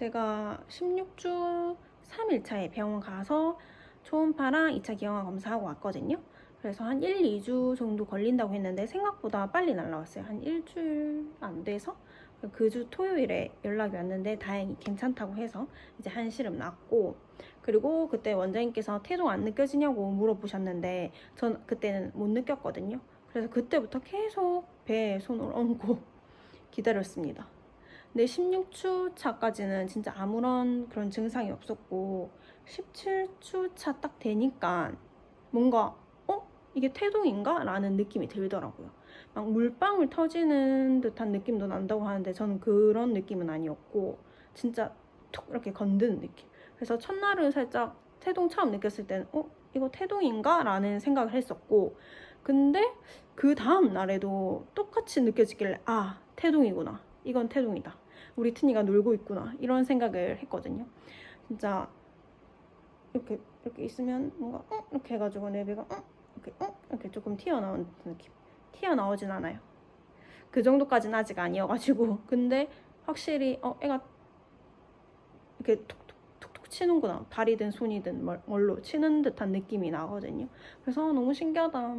제가 16주 3일차에 병원 가서 초음파랑 2차 기형아 검사하고 왔거든요. 그래서 한 1, 2주 정도 걸린다고 했는데 생각보다 빨리 날라왔어요. 한 일주일 안 돼서 그 주 토요일에 연락이 왔는데 다행히 괜찮다고 해서 이제 한시름 났고 그리고 그때 원장님께서 태동 안 느껴지냐고 물어보셨는데 전 그때는 못 느꼈거든요. 그래서 그때부터 계속 배에 손을 얹고 기다렸습니다. 근데 16주 차까지는 진짜 아무런 그런 증상이 없었고 17주 차 딱 되니까 뭔가 어? 이게 태동인가? 라는 느낌이 들더라고요. 막 물방울 터지는 듯한 느낌도 난다고 하는데 저는 그런 느낌은 아니었고 진짜 툭 이렇게 건드는 느낌. 그래서 첫날은 살짝 태동 처음 느꼈을 때는 어? 이거 태동인가? 라는 생각을 했었고 근데 그 다음 날에도 똑같이 느껴지길래 아 태동이구나. 이건 태동이다. 우리 트니가 놀고 있구나. 이런 생각을 했거든요. 진짜 이렇게 이렇게 있으면 뭔가 어? 이렇게 해가지고 내 배가 어? 이렇게 어? 이렇게 조금 튀어나오는 느낌. 튀어나오진 않아요. 그 정도까지는 아직 아니어가지고 근데 확실히 어 애가 이렇게 툭툭 툭툭 치는구나 발이든 손이든 뭘- 뭘로 치는 듯한 느낌이 나거든요. 그래서 너무 신기하다.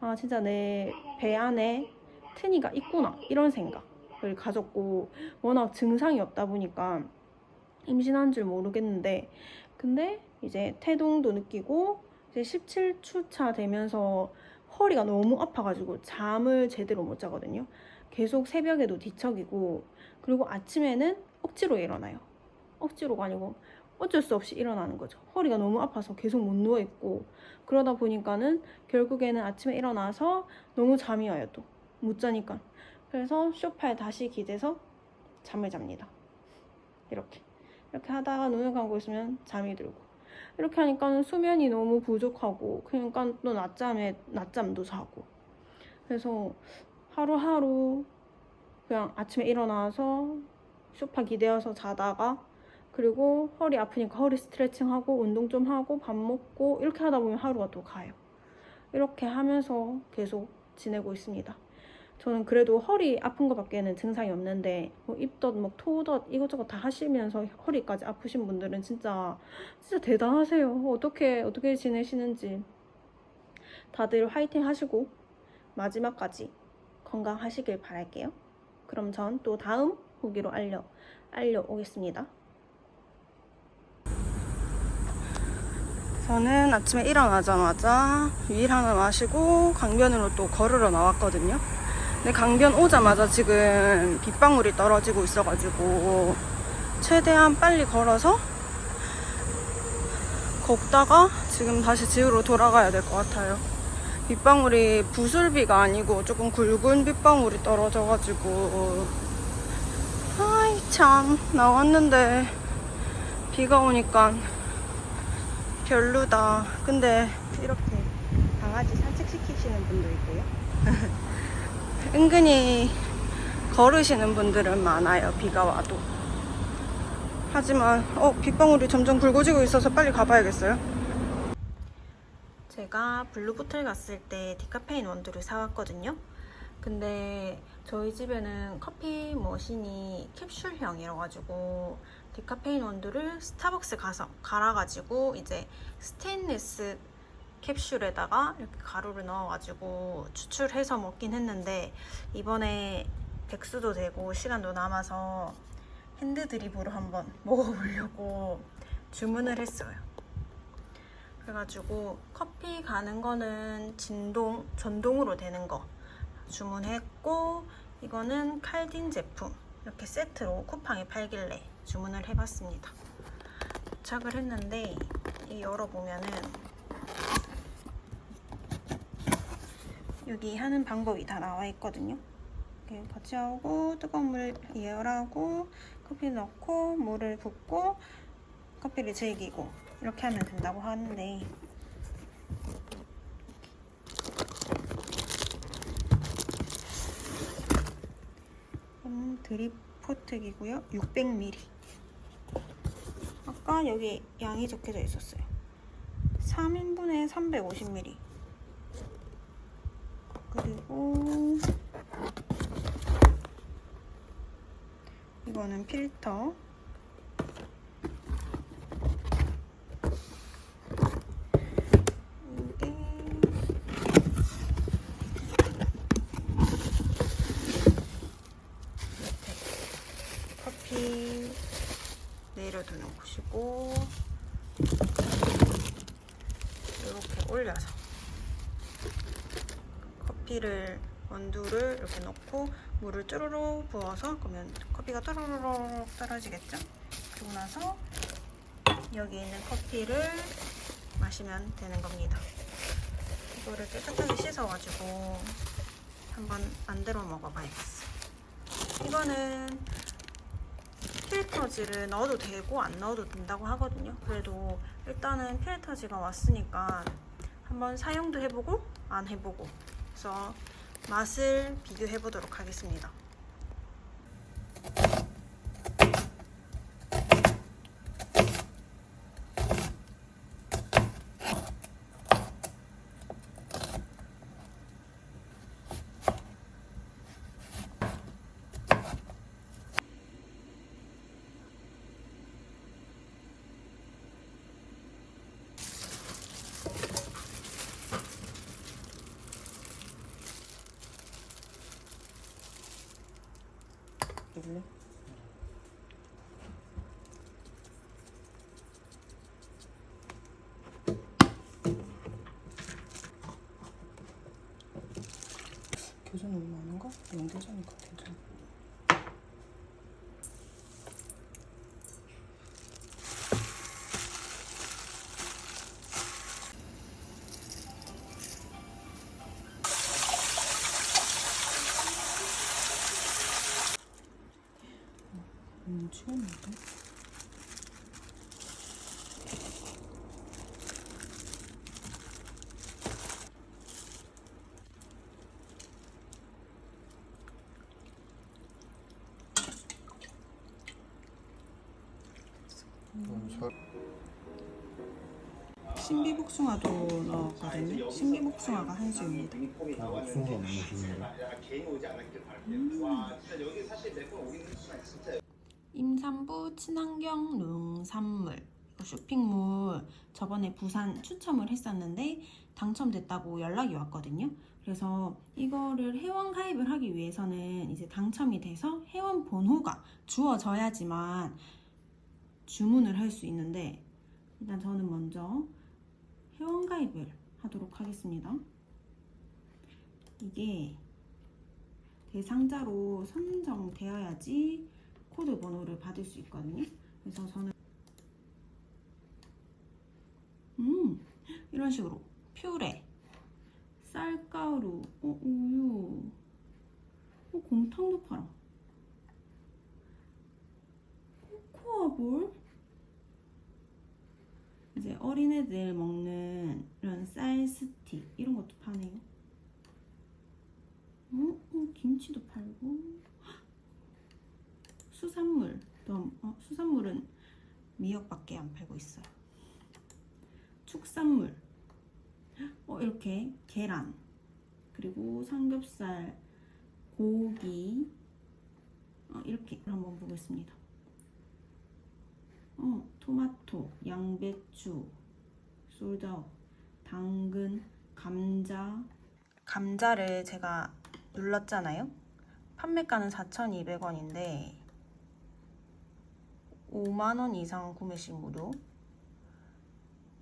아 진짜 내 배 안에 트니가 있구나 이런 생각 을 가졌고 워낙 증상이 없다 보니까 임신한 줄 모르겠는데 근데 이제 태동도 느끼고 이제 17주차 되면서 허리가 너무 아파가지고 잠을 제대로 못 자거든요. 계속 새벽에도 뒤척이고 그리고 아침에는 억지로 일어나요. 억지로가 아니고 어쩔 수 없이 일어나는 거죠. 허리가 너무 아파서 계속 못 누워 있고 그러다 보니까는 결국에는 아침에 일어나서 너무 잠이 와요 또 못 자니까. 그래서 소파에 다시 기대서 잠을 잡니다. 이렇게 이렇게 하다가 눈을 감고 있으면 잠이 들고 이렇게 하니까 수면이 너무 부족하고 그러니까 또 낮잠에 낮잠도 자고 그래서 하루하루 그냥 아침에 일어나서 소파 기대어서 자다가 그리고 허리 아프니까 허리 스트레칭하고 운동 좀 하고 밥 먹고 이렇게 하다 보면 하루가 또 가요. 이렇게 하면서 계속 지내고 있습니다. 저는 그래도 허리 아픈 것밖에는 증상이 없는데 뭐 입덧, 뭐 토덧 이것저것 다 하시면서 허리까지 아프신 분들은 진짜 진짜 대단하세요. 어떻게 어떻게 지내시는지 다들 화이팅 하시고 마지막까지 건강하시길 바랄게요. 그럼 전 또 다음 후기로 알려 알려오겠습니다. 저는 아침에 일어나자마자 윌 하나 마시고 강변으로 또 걸으러 나왔거든요. 근데 강변 오자마자 지금 빗방울이 떨어지고 있어가지고 최대한 빨리 걸어서 걷다가 지금 다시 집으로 돌아가야 될 것 같아요. 빗방울이 부슬비가 아니고 조금 굵은 빗방울이 떨어져가지고 아이 참 나왔는데 비가 오니까 별로다. 근데 이렇게 강아지 산책시키시는 분도 있고요. 은근히 걸으시는 분들은 많아요. 비가 와도. 하지만 어 빗방울이 점점 굵어지고 있어서 빨리 가봐야겠어요. 제가 블루보틀 갔을 때 디카페인 원두를 사왔거든요. 근데 저희 집에는 커피 머신이 캡슐형이라 가지고 디카페인 원두를 스타벅스 가서 갈아가지고 이제 스테인리스 캡슐에다가 이렇게 가루를 넣어가지고 추출해서 먹긴 했는데 이번에 백수도 되고 시간도 남아서 핸드 드립으로 한번 먹어보려고 주문을 했어요. 그래가지고 커피 가는 거는 진동, 전동으로 되는 거 주문했고 이거는 칼딘 제품 이렇게 세트로 쿠팡에 팔길래 주문을 해봤습니다. 도착을 했는데 이 열어보면은 여기 하는 방법이 다 나와 있거든요. 이렇게 같이 하고 뜨거운 물 예열하고 커피 넣고 물을 붓고 커피를 즐기고 이렇게 하면 된다고 하는데 이거는 드립 포트기고요. 600ml. 아까 여기 양이 적혀져 있었어요. 3인분에 350ml. 그리고 이거는 필터 그리고 이렇게 올려서 커피를 원두를 이렇게 넣고 물을 쭈루룩 부어서 그러면 커피가 또르르륵 떨어지겠죠? 그리고 나서 여기 있는 커피를 마시면 되는 겁니다. 이거를 깨끗하게 씻어가지고 한번 만들어 먹어봐야겠어. 이거는 필터지를 넣어도 되고 안 넣어도 된다고 하거든요. 그래도 일단은 필터지가 왔으니까 한번 사용도 해보고 안 해보고 그래서 맛을 비교해 보도록 하겠습니다. 줄래? 교전 너무 많은가? 연교전이니까 괜찮아. 음, 취했는데? 신비복숭아도 넣었거든요. 신비복숭아가 한 수입니다. 아, 순서 없는 중인데. 임산부 친환경 농산물 쇼핑몰 저번에 부산 추첨을 했었는데 당첨됐다고 연락이 왔거든요. 그래서 이거를 회원 가입을 하기 위해서는 이제 당첨이 돼서 회원 번호가 주어져야지만 주문을 할 수 있는데 일단 저는 먼저 회원 가입을 하도록 하겠습니다. 이게 대상자로 선정되어야지 코드 번호를 받을 수 있거든요. 그래서 저는 음 이런 식으로 퓨레, 쌀가루, 어, 우유, 어, 곰탕도 팔아. 코코아볼 이제 어린애들 먹는 이런 쌀 스틱 이런 것도 파네요. 어, 어 김치도 팔고. 수산물 또 어, 수산물은 미역밖에 안 팔고 있어요. 축산물 어 이렇게 계란 그리고 삼겹살 고기 어, 이렇게 한번 보겠습니다. 어 토마토 양배추 솔다우 당근 감자 감자를 제가 눌렀잖아요. 판매가는 4,200원인데 5만원 이상 구매 시 무료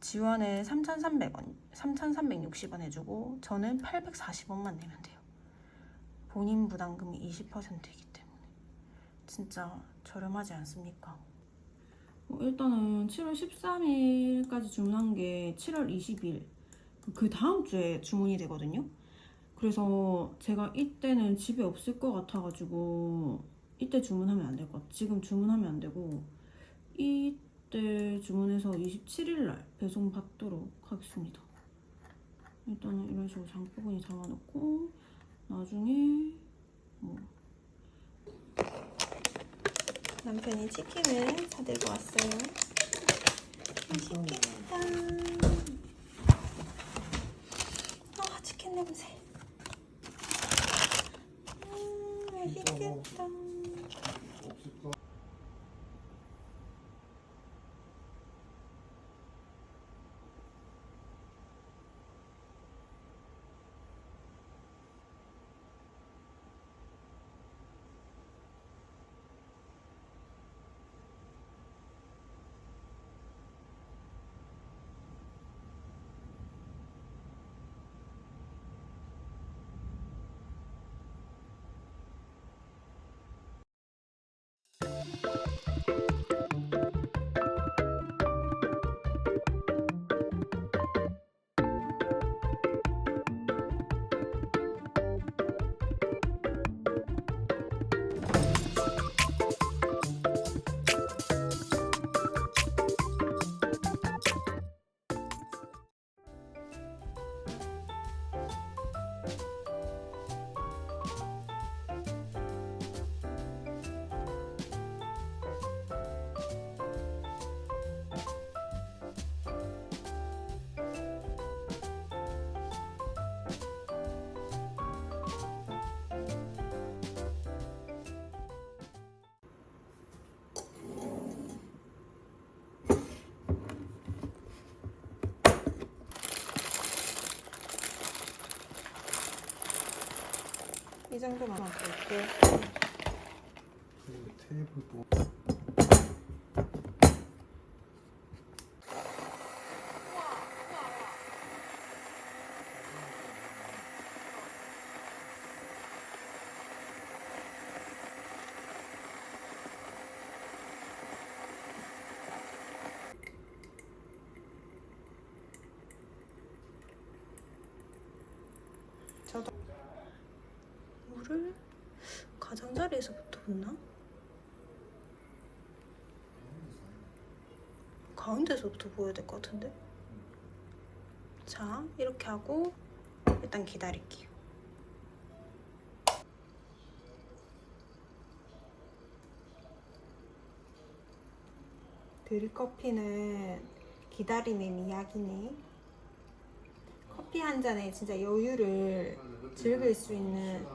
지원은 3,300원 3,360원 해주고 저는 840원만 내면 돼요. 본인 부담금이 20%이기 때문에. 진짜 저렴하지 않습니까? 어, 일단은 7월 13일까지 주문한 게 7월 20일 그 다음 주에 주문이 되거든요. 그래서 제가 이때는 집에 없을 것 같아가지고 이때 주문하면 안 될 것 같아. 지금 주문하면 안 되고 이때 주문해서 27일 날 배송 받도록 하겠습니다. 일단은 이런 식으로 장바구니 담아놓고 나중에 뭐 남편이 치킨을 사들고 왔어요. 맛있겠다. 아 치킨 냄새. 음, 맛있겠다. 이 정도만 볼게. 테이블 뭐 저도 물을 가장자리에서부터 붓나? 가운데서부터 부어야 될 것 같은데? 자, 이렇게 하고 일단 기다릴게요. 드립커피는 기다리는 이야기네. 커피 한 잔에 진짜 여유를 즐길 수 있는